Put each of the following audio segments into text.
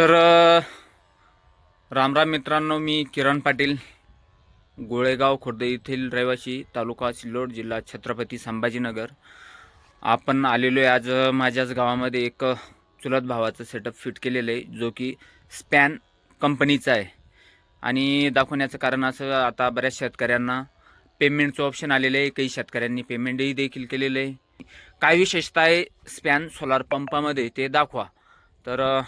तर रामराम मित्रांनो मी किरण पाटील गोळेगाव खुर्द येथील रहिवासी तालुका सिल्लोड जिल्हा छत्रपती संभाजीनगर. आपण आलेलो आहे आज माझ्याच गावामध्ये एक चुलत भावाचं सेटअप फिट केलेलं आहे जो की स्पॅन कंपनीचा आहे. आणि दाखवण्याचं कारण असं आता बऱ्याच शेतकऱ्यांना पेमेंटचं ऑप्शन आलेलं आहे काही शेतकऱ्यांनी पेमेंटही देखील केलेलं आहे. काय विशेषता आहे स्पॅन सोलार पंपामध्ये ते दाखवा. तर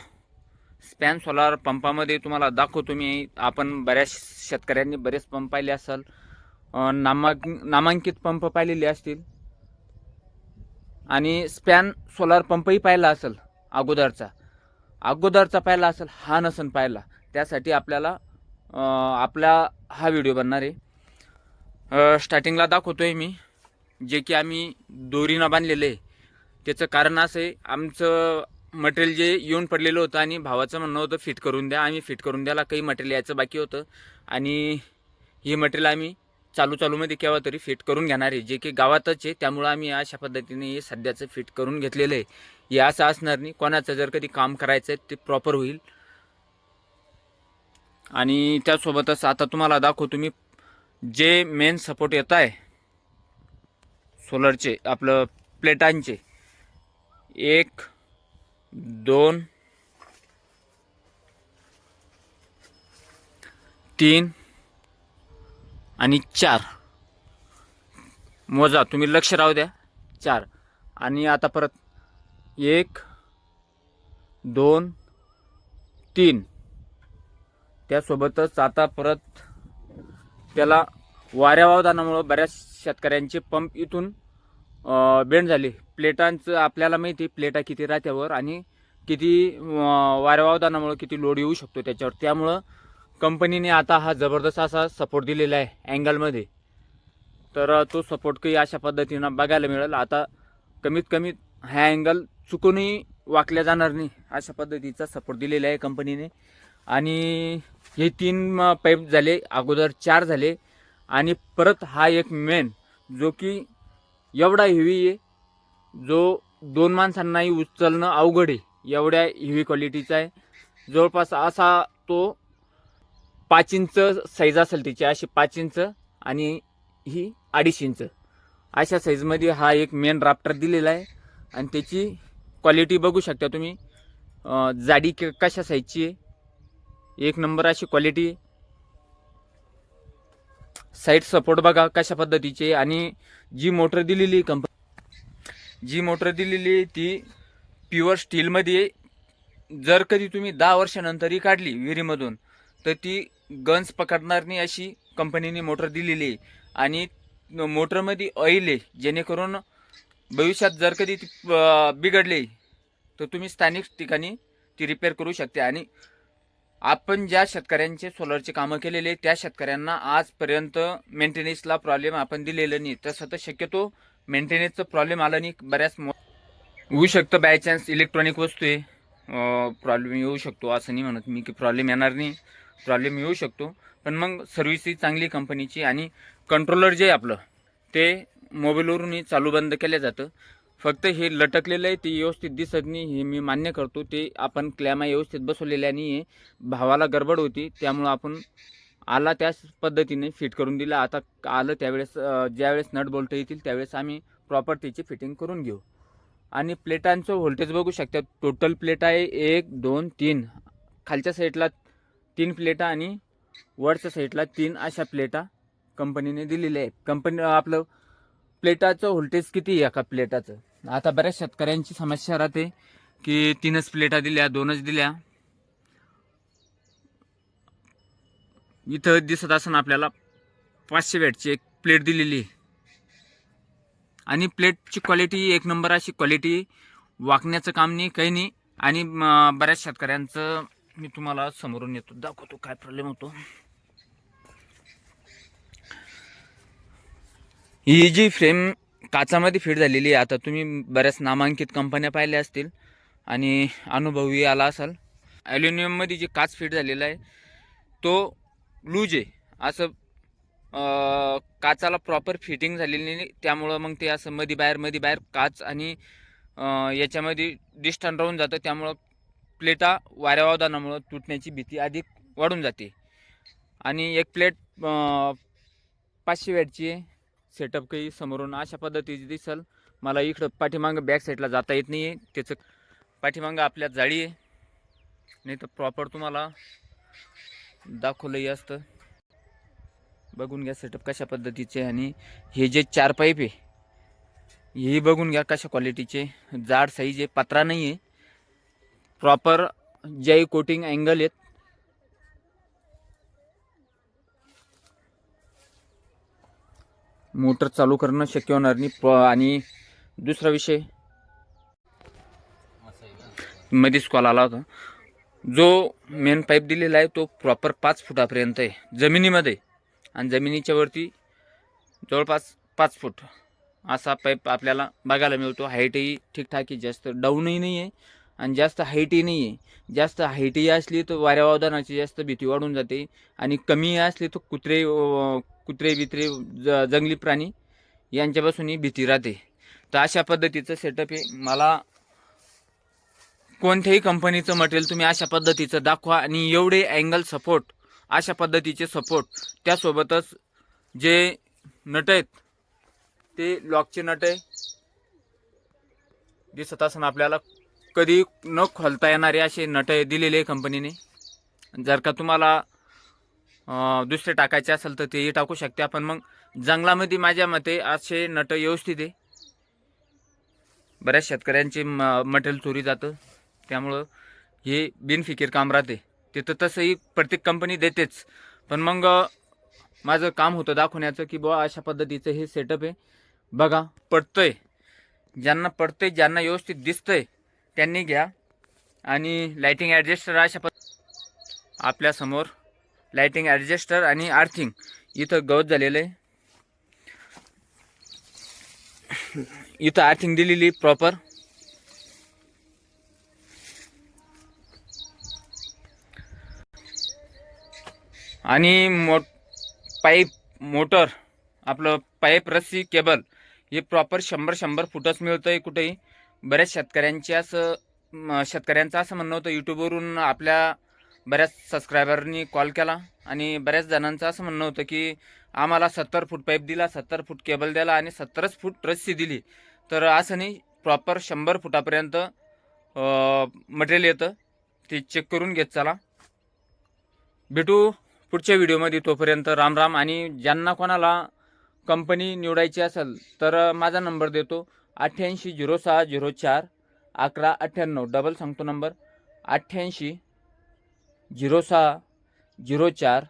स्पॅन सोलार पंपामध्ये तुम्हाला दाखवतो मी. आपण बऱ्याच शेतकऱ्यांनी बरेच पंप पाहिले असाल. नामांक नामांकित पंप पाहिलेले असतील. आणि स्पॅन सोलार पंपही पाहिला असेल अगोदरचा. अगोदरचा पाहिला असेल हा नसन पाहिला. त्यासाठी आपल्याला आपला हा व्हिडिओ बनणार आहे. स्टार्टिंगला दाखवतो आहे मी. जे की आम्ही दोरीनं बांधलेलं आहे. त्याचं कारण असं आहे आमचं मटेरियल जे येऊन पडलेलं होतं आणि भावाचं म्हणणं होतं फिट करून द्या आम्ही फिट करून द्यायला काही मटेरियल यायचं बाकी होतं. आणि हे मटेरियल आम्ही चालू चालूमध्ये केव्हा तरी फिट करून घेणार आहे. जे की गावातच आहे त्यामुळं आम्ही अशा पद्धतीने हे सध्याचं फिट करून घेतलेलं आहे. हे असं असणार नाही. कोणाचं जर कधी काम करायचं आहे ते प्रॉपर होईल. आणि त्यासोबतच आता तुम्हाला दाखवू तुम्ही जे मेन सपोर्ट येत आहे सोलरचे आपलं प्लेटांचे एक दोन तीन आणि चार. मोजा तुम्ही लक्ष राहू द्या. चार. आणि आता परत एक दोन तीन. त्यासोबतच आता परत त्याला वाऱ्या वावदानामुळं बऱ्याच शेतकऱ्यांचे पंप इथून बेंड झाली. प्लेटांचं आपल्याला माहिती आहे प्लेटा किती राहत्यावर आणि किती अं, वाऱ्या वावदानामुळं किती लोड येऊ शकतो त्याच्यावर. त्यामुळं कंपनीने आता हा जबरदस्त असा सपोर्ट दिलेला आहे अँगलमध्ये. तर तो सपोर्ट काही अशा पद्धतीनं बघायला मिळेल. आता कमीत कमी हा अँगल चुकूनही वाकल्या जाणार नाही अशा पद्धतीचा सपोर्ट दिलेला आहे कंपनीने. आणि हे तीन पाईप झाले अगोदर चार झाले आणि परत हा एक मेन जो की एवढा हेवी आहे जो दोन माणसांनाही उचलणं अवघड आहे एवढ्या हेवी क्वालिटीचा आहे. जवळपास असा तो पाच इंच साईज असेल तिची अशी पाच इंच आणि ही अडीच इंच. अशा साईजमध्ये हा एक मेन राफ्टर दिलेला आहे आणि त्याची क्वालिटी बघू शकता तुम्ही. जाडी क- कशा साईजची आहे? एक नंबर अशी क्वालिटी आहे साईड सपोर्ट बघा कशा पद्धतीचे आणि जी मोटर दिलेली कंपनी जी मोटर दिलेली ती प्युअर स्टीलमध्ये जर कधी तुम्ही दहा वर्षानंतरही काढली विहिरीमधून तर ती गन्स पकडणार नाही अशी कंपनीने मोटर दिलेली आहे. आणि मोटरमध्ये ऑइल आहे जेणेकरून भविष्यात जर कधी ती बिघडली तर तुम्ही स्थानिक ठिकाणी ती रिपेअर करू शकते. आणि आपण ज्या शेतकऱ्यांचे सोलरचे कामं केलेले त्या शेतकऱ्यांना आजपर्यंत मेंटेनन्सला प्रॉब्लेम आपण दिलेलं नाही. तसं तर शक्यतो मेंटेनन्सचं प्रॉब्लेम आला नाही बऱ्याच मो- होऊ शकतं बाय चान्स इलेक्ट्रॉनिक वस्तू आहे. प्रॉब्लेम येऊ शकतो असं नाही म्हणत मी की प्रॉब्लेम येणार नाही. प्रॉब्लेम येऊ शकतो. पण मग सर्व्हिस ही चांगली कंपनीची आणि कंट्रोलर जे आहे आपलं ते मोबाईलवरूनही चालू बंद केलं जातं. फक्त हे लटकलेलं आहे ते व्यवस्थित दिसत नाही हे मी मान्य करतो. ते आपण क्लॅमा व्यवस्थित बसवलेल्या नाही आहे भावाला गडबड होती त्यामुळं आपण आला त्याच पद्धतीने फिट करून दिला. आता आलं त्यावेळेस ज्यावेळेस नट बोल्ट येतील त्यावेळेस आम्ही प्रॉपर त्याची फिटिंग करून घेऊ. आणि प्लेटांचं व्होल्टेज बघू शकता टोटल प्लेट आहे एक दोन तीन. खालच्या साईडला तीन प्लेटा आणि वरच्या साईडला तीन अशा प्लेटा कंपनीने दिलेल्या आहेत. कंपनी आपलं प्लेटाचं व्होल्टेज किती आहे एका प्लेटाचं? आता बऱ्याच शेतकऱ्यांची समस्या राहते की तीनच प्लेटा दिल्या दोनच दिल्या. इथं दिसत असताना आपल्याला पाचशे वॅटची एक प्लेट दिलेली आणि प्लेटची क्वालिटी एक नंबर अशी क्वालिटी वाकण्याचं काम नाही काही नाही. आणि बऱ्याच शेतकऱ्यांचं मी तुम्हाला समोरून येतो दाखवतो काय प्रॉब्लेम होतो. ही जी फ्रेम काचामध्ये फिट झालेली आहे आता तुम्ही बऱ्याच नामांकित कंपन्या पाहिल्या असतील आणि अनुभवी आला असाल. ॲल्युमिनियममध्ये जे काच फिट झालेला आहे तो लूज आहे. असं काचाला प्रॉपर फिटिंग झालेली नाही. त्यामुळं मग ते असं मध्ये बाहेर मध्ये बाहेर काच आणि याच्यामध्ये डिस्टन राहून जातं. त्यामुळं प्लेटा वाऱ्यावादानामुळं तुटण्याची भीती अधिक वाढून जाते. आणि एक प्लेट पाचशे वॅटची आहे. सेटअप काही समोरून अशा पद्धतीची दिसल. मला इकडं पाठीमागं बॅक साईडला जाता येत नाही आहे त्याचं पाठीमागं आपल्या जाळी आहे. नाही तर प्रॉपर तुम्हाला दाखवलंही असतं. बघून घ्या सेटअप कशा पद्धतीचे आणि हे जे चार पाईप आहे हेही बघून घ्या कशा क्वालिटीचे जाड साईज आहे पत्रा नाही आहे प्रॉपर जय कोटिंग अँगल आहेत मोटर चालू करणं शक्य होणार नाही. प- आणि दुसरा विषय मध्येच कॉल आला होता. जो मेन पाईप दिलेला आहे तो प्रॉपर पाच फुटापर्यंत आहे जमिनीमध्ये. आणि जमिनीच्या वरती जवळपास पाच फूट. असा पाईप आपल्याला बघायला मिळतो. हाईटही ठीकठाक आहे जास्त डाऊनही नाही आहे आणि जास्त हाईटही नाही आहे. जास्त हाईटही असली तर वाऱ्यावादनाची जास्त भीती वाढून जाते आणि कमी असली तर कुत्रे कुत्रे बित्रे ज जंगली प्राणी यांच्यापासूनही भीती राहते. तर अशा पद्धतीचं सेटअप आहे मला कोणत्याही कंपनीचं मटेरियल तुम्ही अशा पद्धतीचं दाखवा आणि एवढे अँगल सपोर्ट अशा पद्धतीचे सपोर्ट त्यासोबतच जे नट आहेत ते लॉकचे नट आहे. दिसत असताना आपल्याला कधी न खोलता येणारे असे नट दिलेले आहे कंपनीने जर का तुम्हाला दुसरे टाकायचे असेल तर तेही टाकू शकते आपण. मग जंगलामध्ये माझ्या मते असे नट व्यवस्थित आहे. बऱ्याच शेतकऱ्यांचे म मटेरियल चोरी जातं. त्यामुळं हे बिनफिकीर काम राहते. तिथं तसंही प्रत्येक कंपनी देतेच. पण मग माझं काम होतं दाखवण्याचं की बुवा अशा पद्धतीचं हे सेटअप आहे. बघा पडतंय. ज्यांना पडतंय ज्यांना व्यवस्थित दिसतंय त्यांनी घ्या. आणि लाईटिंग ॲडजस्टर अशा पद्ध आपल्यासमोर लायटिंग ॲडजस्टर आणि आर्थिंग. इथं गवत झालेलं आहे. इथं आर्थिंग दिलेली प्रॉपर आणि मो पाईप मोटर आपलं पाईप रस्सी केबल हे प्रॉपर शंभर शंभर फुटच मिळतं आहे कुठेही. बऱ्याच शेतकऱ्यांची असं शेतकऱ्यांचं असं म्हणणं होतं यूट्यूबवरून आपल्या बऱ्याच सबस्क्रायबरनी कॉल केला आणि बऱ्याच जणांचं असं म्हणणं होतं की आम्हाला सत्तर फूट पाईप दिला सत्तर फूट केबल दिला आणि सत्तरच फूट रस्सी दिली. तर असं नाही प्रॉपर शंभर फुटापर्यंत मटेरियल येतं. ते चेक करून घेत चला. भेटू पुढच्या व्हिडिओमध्ये तोपर्यंत राम राम. आणि ज्यांना कोणाला कंपनी निवडायची असेल तर माझा नंबर देतो. अठ्ठ्याऐंशी झिरो सहा झिरो चार अकरा अठ्ठ्याण्णव. डबल सांगतो नंबर अठ्ठ्याऐंशी झिरो सहा झिरो चार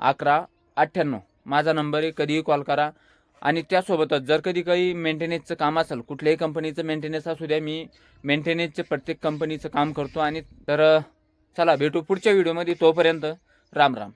अकरा अठ्ठ्याण्णव. माझा नंबर आहे कधीही कॉल करा. आणि त्यासोबतच जर कधी काही मेंटेनन्सचं काम असेल कुठल्याही कंपनीचं मेंटेनन्स असू द्या मी मेंटेनन्सचे प्रत्येक कंपनीचं काम करतो. आणि तर चला भेटू पुढच्या व्हिडिओमध्ये तोपर्यंत राम राम.